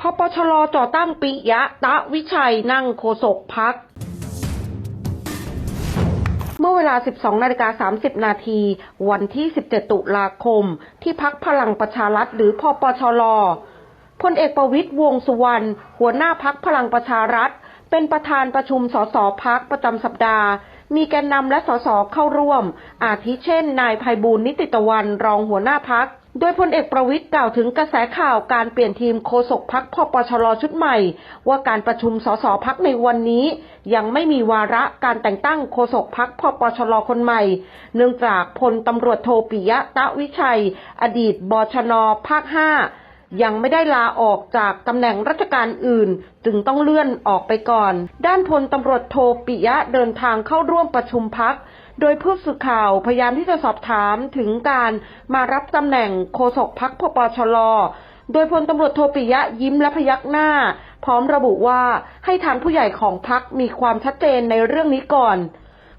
พปชรจ่อตั้งปิยะ ตะวิชัยนั่งโฆษกพัก เมื่อเวลา 12 นาฬิกา 30 นาที วันที่ 17 ตุลาคม ที่พักพลังประชารัฐหรือพปชรพลเอกประวิตยวงสุวรรณ หัวหน้าพักพลังประชารัฐ เป็นประธานประชุมสสพักประจำสัปดาห์ มีแกนนำและสสเข้าร่วม อาทิเช่น นายภัยบูลนิติตะวันรองหัวหน้าพัก โดยพลเอกประวิตยกล่าวถึงกระแสข่าวการเปลี่ยนทีมโฆษกพักพปชรชุดใหม่ ว่าการประชุมสสพักในวันนี้ ยังไม่มีวาระการแต่งตั้งโฆษกพักพปชรคนใหม่ เนื่องจากพลตำรวจโทปิยะตะวิชัย อดีตบชนภาค5ยังไม่ได้ลาออกจากตำแหน่งราชการอื่น จึงต้องเลื่อนออกไปก่อน ด้านพลตำรวจโทปิยะเดินทางเข้าร่วมประชุมพัก โดยผู้สื่อข่าวพยายามที่จะสอบถามถึงการมารับตำแหน่งโฆษกพักพปชรโดยพลตำรวจโทปิยะยิ้มและพยักหน้า พร้อมระบุว่าให้ทางผู้ใหญ่ของพักมีความชัดเจนในเรื่องนี้ก่อน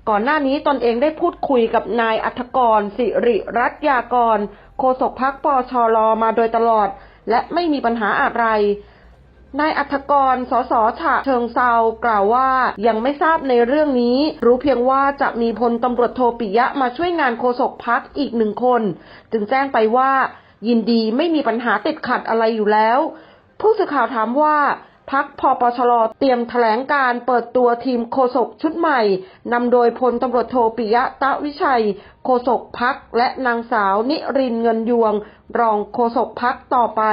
ก่อนหน้านี้ตนเองได้พูดคุยกับนายอัธกร สิริรัตยากร โฆษกพักปชรมาโดยตลอด และไม่มีปัญหาอะไร นายอัธกร สสฉะเชิงเซากล่าวว่ายังไม่ทราบในเรื่องนี้ รู้เพียงว่าจะมีพลตำรวจโทปิยะมาช่วยงานโฆษกพักอีกหนึ่งคน จึงแจ้งไปว่า ยินดีไม่มีปัญหาติดขัดอะไรอยู่แล้ว ผู้สื่อข่าวถามว่าพักพปชรเตรียมแถลงการเปิดตัวทีมโฆษกชุดใหม่ นำโดยพลตำรวจโทปิยะตะวิชัย โฆษกพักและนางสาวนิรินเงินยวง รองโฆษกพักต่อไป